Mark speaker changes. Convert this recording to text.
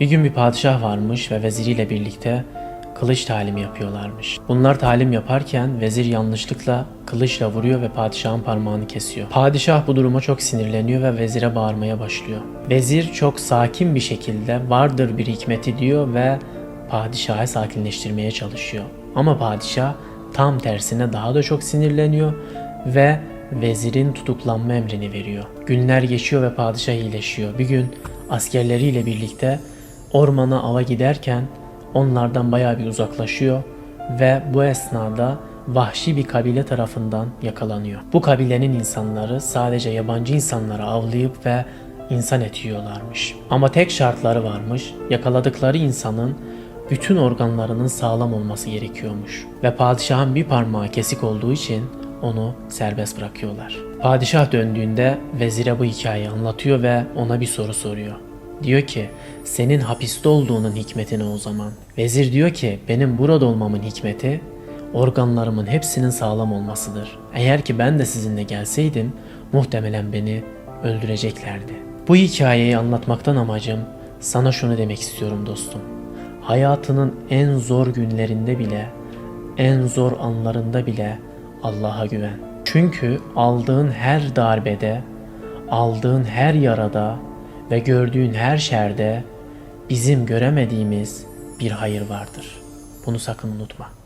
Speaker 1: Bir gün bir padişah varmış ve veziriyle birlikte kılıç talimi yapıyorlarmış. Bunlar talim yaparken vezir yanlışlıkla kılıçla vuruyor ve padişahın parmağını kesiyor. Padişah bu duruma çok sinirleniyor ve vezire bağırmaya başlıyor. Vezir çok sakin bir şekilde vardır bir hikmeti diyor ve padişahı sakinleştirmeye çalışıyor. Ama padişah tam tersine daha da çok sinirleniyor ve vezirin tutuklanma emrini veriyor. Günler geçiyor ve padişah iyileşiyor. Bir gün askerleriyle birlikte ormana ava giderken onlardan bayağı bir uzaklaşıyor ve bu esnada vahşi bir kabile tarafından yakalanıyor. Bu kabilenin insanları sadece yabancı insanları avlayıp ve insan eti yiyorlarmış. Ama tek şartları varmış. Yakaladıkları insanın bütün organlarının sağlam olması gerekiyormuş. Ve padişahın bir parmağı kesik olduğu için onu serbest bırakıyorlar. Padişah döndüğünde vezire bu hikayeyi anlatıyor ve ona bir soru soruyor. Diyor ki senin hapiste olduğunun hikmeti ne o zaman? Vezir diyor ki benim burada olmamın hikmeti organlarımın hepsinin sağlam olmasıdır. Eğer ki ben de sizinle gelseydim muhtemelen beni öldüreceklerdi. Bu hikayeyi anlatmaktan amacım sana şunu demek istiyorum dostum. Hayatının en zor günlerinde bile, en zor anlarında bile Allah'a güven. Çünkü aldığın her darbede, aldığın her yarada ve gördüğün her şerde bizim göremediğimiz bir hayır vardır. Bunu sakın unutma.